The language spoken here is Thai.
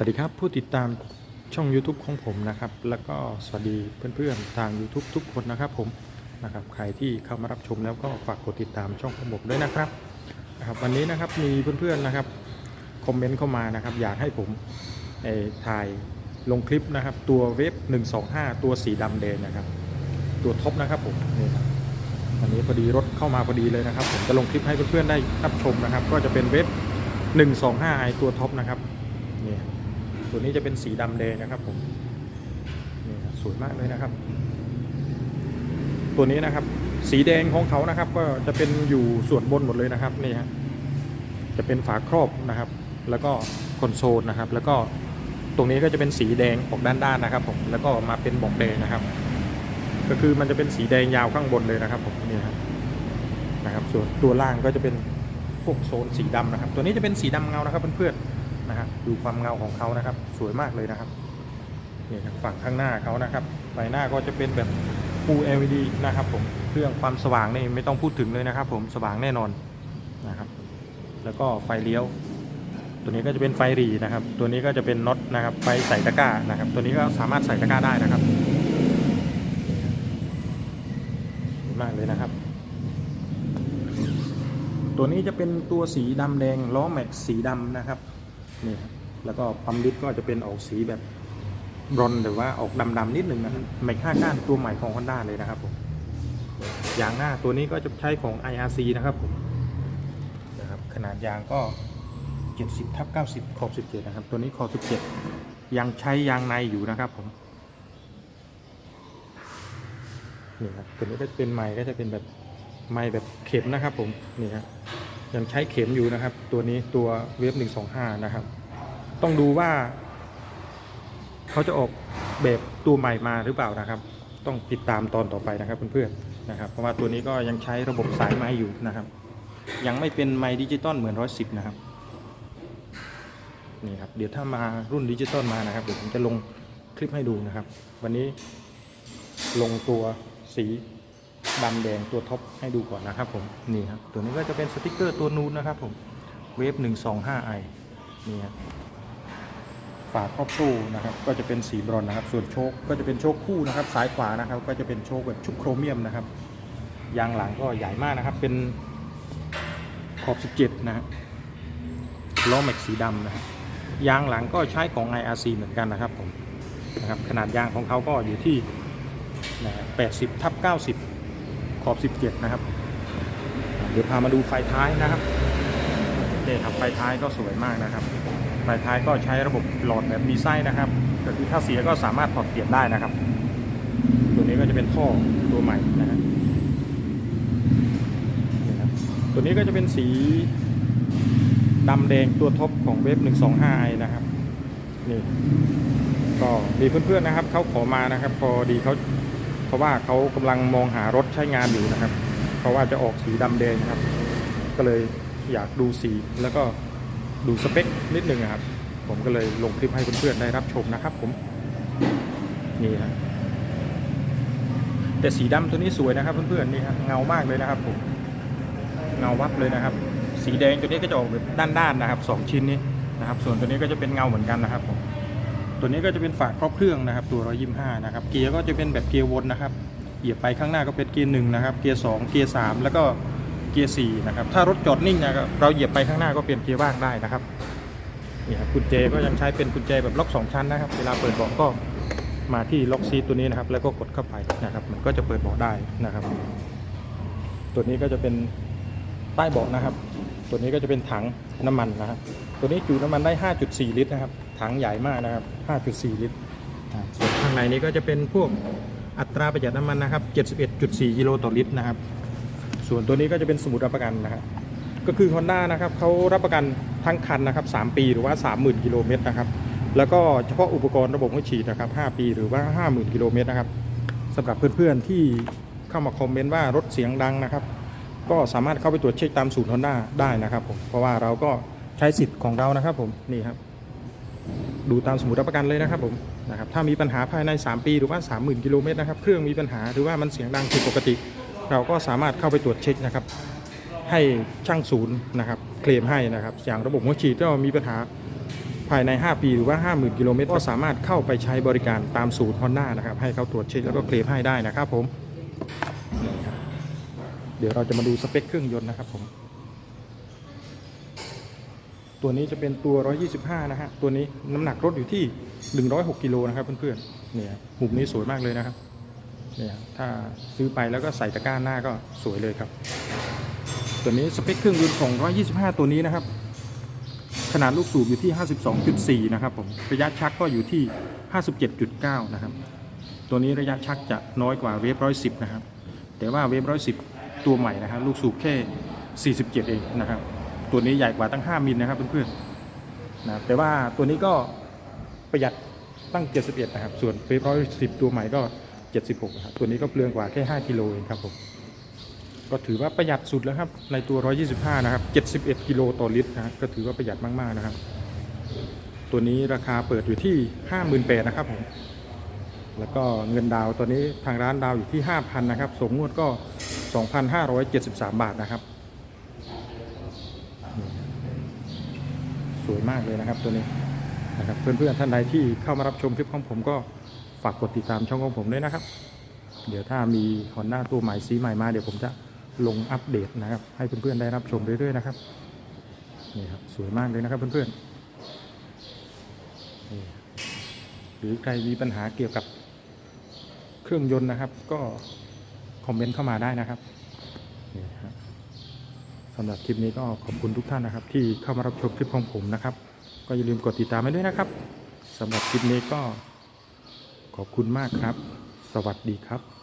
วัสดีครับ ผู้ติดตามช่อง YouTube ของผมนะครับ แล้วก็สวัสดีเพื่อนๆทาง YouTube ทุกคนนะครับผมนะครับใครที่เข้ามารับชมแล้วก็ฝากกดติดตามช่องของผมด้วยนะครับนะครับวันนี้นะครับมีเพื่อนๆนะครับคอมเมนต์เข้ามานะครับ อยากให้ผมเอ่อถ่ายลงคลิปนะครับ ตัวเว็บ125 ตัวสีดำแดงนะครับ ตัวท็อปนะครับผมนี่ครับวันนี้พอดีรถเข้ามาพอดีเลยนะครับ ผมจะลงคลิปให้เพื่อนๆได้รับชมนะครับ ก็จะเป็นเว็บ125 i ตัวท็อปนะครับนี่ ตัวนี้จะเป็นสีดำแดงนะครับผมนี่สวยมากเลยนะครับ ตัวนี้นะครับ สีแดงของเขานะครับ ก็จะเป็นอยู่ส่วนบนหมดเลยนะครับนี่ฮะจะเป็นฝาครอบนะครับ แล้วก็คอนโซลนะครับ แล้วก็ตรงนี้ก็จะเป็นสีแดงออกด้านๆนะครับผมแล้วก็มาเป็นบอกแดงนะครับ ก็คือมันจะเป็นสีแดงยาวข้างบนเลยนะครับผมนี่ครับนะครับ ส่วนตัวล่างก็จะเป็นพวกโซนสีดำนะครับ ตัวนี้จะเป็นสีดำเงานะครับเพื่อนๆ นะฮะดูความเงาของเขานะครับ สวยมากเลยนะครับนี่ครับฝั่งข้างหน้าเขานะครับใบหน้าก็จะเป็นแบบ Full LED นะครับผมเครื่องความสว่างนี่ไม่ต้องพูดถึงเลยนะครับ ผมสว่างแน่นอนนะครับ แล้วก็ไฟเลี้ยว ตัวนี้ก็จะเป็นไฟหรีนะครับ ตัวนี้ก็จะเป็นน็อตนะครับ ไฟใส่ตะกร้านะครับ ตัวนี้ก็สามารถใส่ตะกร้าได้นะครับมากเลยนะครับ ตัวนี้จะเป็นตัวสีดำแดงล้อแม็กสีดำนะครับ นี่ครับแล้วก็ปั๊มลิฟต์ก็จะเป็นออกสีแบบบรอนหรือว่าออกดำๆนิดหนึ่งนะครับแม็กห้าก้านตัวใหม่ของ Honda เลยนะครับผมยางหน้าตัวนี้ก็จะใช้ของ IRC นะครับผมนะครับขนาดยางก็ 70ทับ90 ขอบ 17 นะครับ ตัวนี้ขอบ 17 ยังใช้ยางในอยู่นะครับผมนี่ครับตัวนี้ก็จะเป็นไม้ก็จะเป็นแบบไม่แบบเข็มนะครับผมนี่ครับ ยังใช้เข็มอยู่นะครับ ตัวนี้ตัวเวฟ125นะครับ ต้องดูว่า เขาจะออกแบบตัวใหม่มาหรือเปล่านะครับ ต้องติดตามตอนต่อไปนะครับเพื่อนๆนะครับ เพราะว่าตัวนี้ก็ยังใช้ระบบสายไม้อยู่นะครับ ยังไม่เป็นไม้ดิจิตอลเหมือน110นะครับนี่ครับเดี๋ยวถ้ามารุ่นดิจิตอลมานะครับเดี๋ยวผมจะลงคลิปให้ดูนะครับ วันนี้ลงตัวสี ดำแดงตัวท็อปให้ดูก่อนนะครับผมนี่ครับตัวนี้ก็จะเป็นสติกเกอร์ตัวนูนนะครับผมเวฟ125 i นี่ครับฝาครอบตู้นะครับก็จะเป็นสีบรอนนะครับ ส่วนโชคก็จะเป็นโชคคู่นะครับซ้ายขวานะครับ ก็จะเป็นโชคแบบชุบโครเมียมนะครับยางหลังก็ใหญ่มากนะครับ เป็นขอบ 17 นะฮะล้อแม็กสีดำนะครับยางหลังก็ใช้ของ IRC เหมือนกันนะครับผมนะครับขนาดยางของเขาก็อยู่ที่ 80ทับ90 ขอบ 17 นะครับ เดี๋ยวพามาดูไฟท้ายนะครับนี่ครับไฟท้ายก็สวยมากนะครับไฟท้ายก็ใช้ระบบหลอดแบบมีไส้นะครับก็คือถ้าเสียก็สามารถถอดเปลี่ยนได้นะครับ ตัวนี้ก็จะเป็นท่อตัวใหม่นะฮะนี่ครับตัวนี้ก็จะเป็นสีดำแดงตัวท็อปของเวฟ125 i นะครับนี่ก็มีเพื่อนๆนะครับเขาขอมานะครับ พอดีเขา เพราะว่าเขากำลังมองหารถใช้งานอยู่นะครับ เพราะว่าจะออกสีดำแดงนะครับ ก็เลยอยากดูสีแล้วก็ดูสเปคนิดนึงนะครับ ผมก็เลยลงคลิปให้เพื่อนๆได้รับชมนะครับ ผมนี่ฮะแต่สีดำตัวนี้สวยนะครับเพื่อนๆนี่ฮะเงามากเลยนะครับ ผมเงาวับเลยนะครับ สีแดงตัวนี้ก็จะออกแบบด้านๆนะครับสองชิ้นนี้นะครับ ส่วนตัวนี้ก็จะเป็นเงาเหมือนกันนะครับผม ตัวนี้ก็จะเป็นฝาครอบเครื่องนะครับ ตัว 125 นะครับ เกียร์ก็จะเป็นแบบเกียร์วนนะครับ เหยียบไปข้างหน้าก็เป็นเกียร์หนึ่งนะครับ เกียร์สองเกียร์สามแล้วก็เกียร์สี่นะครับ ถ้ารถจอดนิ่งนะครับเราเหยียบไปข้างหน้าก็เปลี่ยนเกียร์ว่างได้นะครับ นี่ครับกุญแจก็ยังใช้เป็นกุญแจแบบล็อกสองชั้นนะครับ เวลาเปิดเบาะก็มาที่ล็อกซีตัวนี้นะครับ แล้วก็กดเข้าไปนะครับ มันก็จะเปิดเบาะได้นะครับ ตัวนี้ก็จะเป็นใต้เบาะนะครับ ตัวนี้ก็จะเป็นถังน้ำมันนะครับ ตัวนี้จุน้ำมันได้ 5.4 ลิตรนะครับ ถังใหญ่มากนะครับ 5.4 ลิตรอ่าส่วนข้างในนี้ก็จะเป็นพวกอัตราประหยัดน้ำมันนะครับ 71.4 กิโลต่อลิตรนะครับ ส่วนตัวนี้ก็จะเป็นสมุดรับประกันนะครับก็คือ Honda นะครับเขารับประกันทั้งคันนะครับ 3 ปีหรือว่า 30,000 กิโลเมตรนะครับแล้วก็เฉพาะอุปกรณ์ระบบหัวฉีดนะครับ 5 ปีหรือว่า 50,000 กิโลเมตรนะครับสำหรับเพื่อนๆที่เข้ามาคอมเมนต์ว่ารถเสียงดังนะครับ ก็สามารถเข้าไปตรวจเช็คตามศูนย์ Honda ได้นะครับผมเพราะว่าเราก็ใช้สิทธิ์ของเรานะครับผมนี่ครับ ดูตามสมุดรับประกันเลยนะครับผมนะครับถ้ามีปัญหาภายใน 3 ปีหรือว่า 30,000 กิโลเมตรนะครับเครื่องมีปัญหาหรือว่ามันเสียงดังผิดปกติ เราก็สามารถเข้าไปตรวจเช็คนะครับ ให้ช่างศูนย์นะครับเคลมให้นะครับ อย่างระบบหัวฉีดก็มีปัญหาภายใน 5 ปีหรือว่า 50,000 กิโลเมตรก็สามารถเข้าไปใช้บริการตามศูนย์ฮอนด้านะครับ ให้เขาตรวจเช็คแล้วก็เคลมให้ได้นะครับผม เดี๋ยวเราจะมาดูสเปคเครื่องยนต์นะครับผม ตัวนี้จะเป็นตัว 125 นะฮะ ตัวนี้น้ำหนักรถอยู่ที่ 106 กิโลนะครับเพื่อนๆ เนี่ยหุบนี้สวยมากเลยนะครับ เนี่ยถ้าซื้อไปแล้วก็ใส่ตะกร้าหน้าก็สวยเลยครับ ตัวนี้สเปคเครื่องยนต์ของ 125 ตัวนี้นะครับ ขนาดลูกสูบอยู่ที่ 52.4 นะครับผมระยะชักก็อยู่ที่ 57.9 นะครับ ตัวนี้ระยะชักจะน้อยกว่าเวฟ110 นะครับ แต่ว่าเวฟ110 ตัวใหม่นะครับ ลูกสูบแค่ 47 เองนะครับ ตัวนี้ใหญ่กว่าตั้ง 5มิลนะครับเพื่อนๆนะแต่ว่าตัวนี้ก็ประหยัดตั้ง 71 นะครับ ส่วนเวฟ110ตัวใหม่ก็ 76ครับตัวนี้ก็เปลืองกว่าแค่ 5กิโลเองครับผมก็ถือว่าประหยัดสุดแล้วครับในตัว 125 นะครับ 71 กิโลต่อลิตรนะครับก็ถือว่าประหยัดมากๆนะครับ ตัวนี้ราคาเปิดอยู่ที่ 58,000นะครับผมแล้วก็เงินดาวตัวนี้ทางร้านดาวอยู่ที่ 5,000 นะครับส่งงวดก็ 2,573 บาทนะครับนี่ สวยมากเลยนะครับตัวนี้นะครับเพื่อนๆท่านใดที่เข้ามารับชมคลิปของผมก็ฝากกดติดตามช่องของผมด้วยนะครับ เดี๋ยวถ้ามีฮอนด้าตัวใหม่สีใหม่มาเดี๋ยวผมจะลงอัปเดตนะครับ ให้เพื่อนๆได้รับชมเรื่อยๆนะครับนี่ครับสวยมากเลยนะครับเพื่อนๆหรือใครมีปัญหาเกี่ยวกับเครื่องยนต์นะครับ ก็คอมเมนต์เข้ามาได้นะครับนี่ครับ สำหรับคลิปนี้ก็ขอบคุณทุกท่านนะครับ ที่เข้ามารับชมคลิปของผมนะครับ ก็อย่าลืมกดติดตามไว้ด้วยนะครับสำหรับคลิปนี้ก็ขอบคุณมากครับ สวัสดีครับ